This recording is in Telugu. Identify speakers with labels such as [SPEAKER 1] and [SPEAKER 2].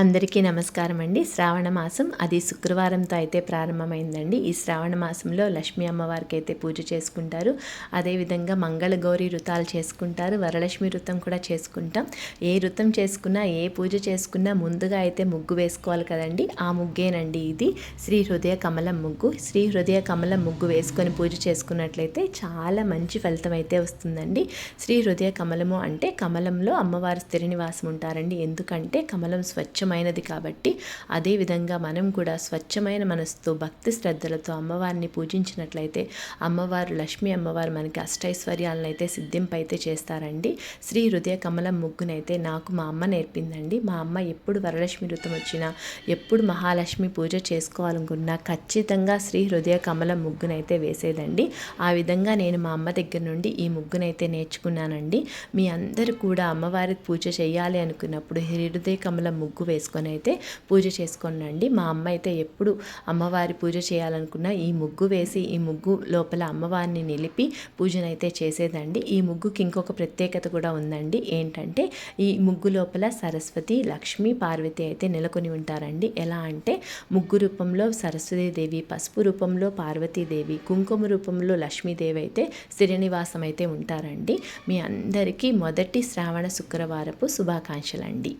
[SPEAKER 1] అందరికీ నమస్కారం అండి. శ్రావణ మాసం అది శుక్రవారంతో అయితే ప్రారంభమైందండి. ఈ శ్రావణ మాసంలో లక్ష్మీ అమ్మవారికి అయితే పూజ చేసుకుంటారు. అదేవిధంగా మంగళగౌరి వృతాలు చేసుకుంటారు. వరలక్ష్మి వృతం కూడా చేసుకుంటాం. ఏ వృతం చేసుకున్నా ఏ పూజ చేసుకున్నా ముందుగా అయితే ముగ్గు వేసుకోవాలి కదండి. ఆ ముగ్గేనండి ఇది. శ్రీ హృదయ కమలం ముగ్గు. శ్రీ హృదయ కమలం ముగ్గు వేసుకొని పూజ చేసుకున్నట్లయితే చాలా మంచి ఫలితం అయితే వస్తుందండి. శ్రీ హృదయ కమలము అంటే కమలంలో అమ్మవారు స్థిర నివాసం ఉంటారండి. ఎందుకంటే కమలం స్వచ్ఛం స్వచ్ఛమైనది కాబట్టి అదేవిధంగా మనం కూడా స్వచ్ఛమైన మనసుతో భక్తి శ్రద్ధలతో అమ్మవారిని పూజించినట్లయితే అమ్మవారు లక్ష్మీ అమ్మవారు మనకి అష్టైశ్వర్యాలను అయితే సిద్ధింపైతే చేస్తారండి. శ్రీ హృదయ కమలం ముగ్గునైతే నాకు మా అమ్మ నేర్పిందండి. మా అమ్మ ఎప్పుడు వరలక్ష్మి ఋతం వచ్చినా ఎప్పుడు మహాలక్ష్మి పూజ చేసుకోవాలనుకున్నా ఖచ్చితంగా శ్రీ హృదయ కమలం ముగ్గునైతే వేసేదండి. ఆ విధంగా నేను మా అమ్మ దగ్గర నుండి ఈ ముగ్గునైతే నేర్చుకున్నానండి. మీ అందరూ కూడా అమ్మవారికి పూజ చేయాలి అనుకున్నప్పుడు హృదయ కమలం ముగ్గు వేసుకొని అయితే పూజ చేసుకోనండి. మా అమ్మ అయితే ఎప్పుడు అమ్మవారి పూజ చేయాలనుకున్న ఈ ముగ్గు వేసి ఈ ముగ్గు లోపల అమ్మవారిని నిలిపి పూజనైతే చేసేదండి. ఈ ముగ్గుకి ఇంకొక ప్రత్యేకత కూడా ఉందండి. ఏంటంటే ఈ ముగ్గు లోపల సరస్వతి లక్ష్మి పార్వతి అయితే నెలకొని ఉంటారండి. ఎలా అంటే ముగ్గు రూపంలో సరస్వతీదేవి పసుపు రూపంలో పార్వతీదేవి కుంకుమ రూపంలో లక్ష్మీదేవి అయితే శ్రీనివాసం అయితే ఉంటారండి. మీ అందరికీ మొదటి శ్రావణ శుక్రవారపు శుభాకాంక్షలండి.